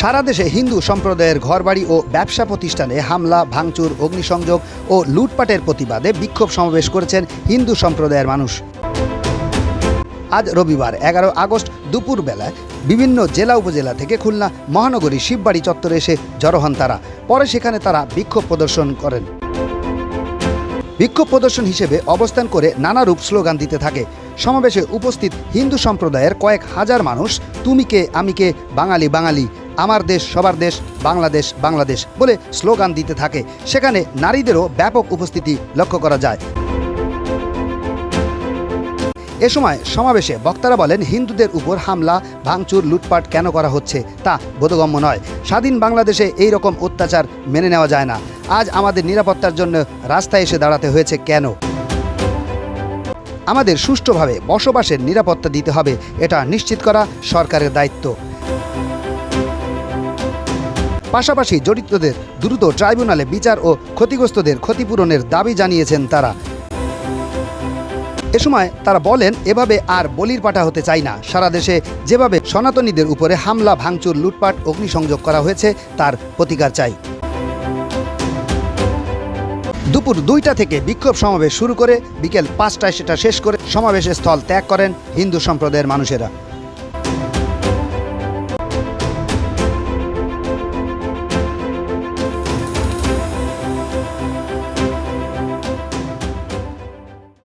সারা দেশে হিন্দু সম্প্রদায়ের ঘরবাড়ি ও ব্যবসা প্রতিষ্ঠানে হামলা, ভাঙচুর, অগ্নিসংযোগ ও লুটপাটের প্রতিবাদে বিক্ষোভ সমাবেশ করেছেন হিন্দু সম্প্রদায়ের মানুষ। আজ রবিবার, এগারো আগস্ট দুপুরবেলায় বিভিন্ন জেলা উপজেলা থেকে খুলনা মহানগরী শিববাড়ি চত্বরে এসে জড়ো হন তারা। পরে সেখানে তারা বিক্ষোভ প্রদর্শন করেন। বিক্ষোভ প্রদর্শন হিসেবে অবস্থান করে নানা রূপ স্লোগান দিতে থাকে। সমাবেশে উপস্থিত হিন্দু সম্প্রদায়ের কয়েক হাজার মানুষ, তুমি কে, আমি কে, বাঙালি বাঙালি। আমার দেশ, সবার দেশ, বাংলাদেশ বাংলাদেশ বলে স্লোগান দিতে থাকে। সেখানে নারীদেরও ব্যাপক উপস্থিতি লক্ষ্য করা যায়। এ সময় সমাবেশে বক্তারা বলেন, হিন্দুদের উপর হামলা, ভাঙচুর, লুটপাট কেন করা হচ্ছে? তা বোধগম্য নয়। স্বাধীন বাংলাদেশে এই রকম অত্যাচার মেনে নেওয়া যায় না। আজ আমাদের নিরাপত্তার জন্য রাস্তায় এসে দাঁড়াতে হয়েছে কেন? আমাদের সুষ্ঠুভাবে বসবাসের নিরাপত্তা দিতে হবে, এটা নিশ্চিত করা সরকারের দায়িত্ব। পাশাপাশি জড়িতদের দ্রুত ট্রাইব্যুনালে বিচার ও ক্ষতিগ্রস্তদের ক্ষতিপূরণের দাবি জানিয়েছেন তারা। এ সময় তারা বলেন, এভাবে আর বলির পাঠা হতে চাই না। সারা দেশে যেভাবে সনাতনীদের উপরে হামলা, ভাঙচুর, লুটপাট, অগ্নিসংযোগ করা হয়েছে, তার প্রতিকার চাই। দুপুর দুইটা থেকে বিক্ষোভ সমাবেশ শুরু করে বিকেল পাঁচটায় সেটা শেষ করে সমাবেশের স্থল ত্যাগ করেন হিন্দু সম্প্রদায়ের মানুষেরা।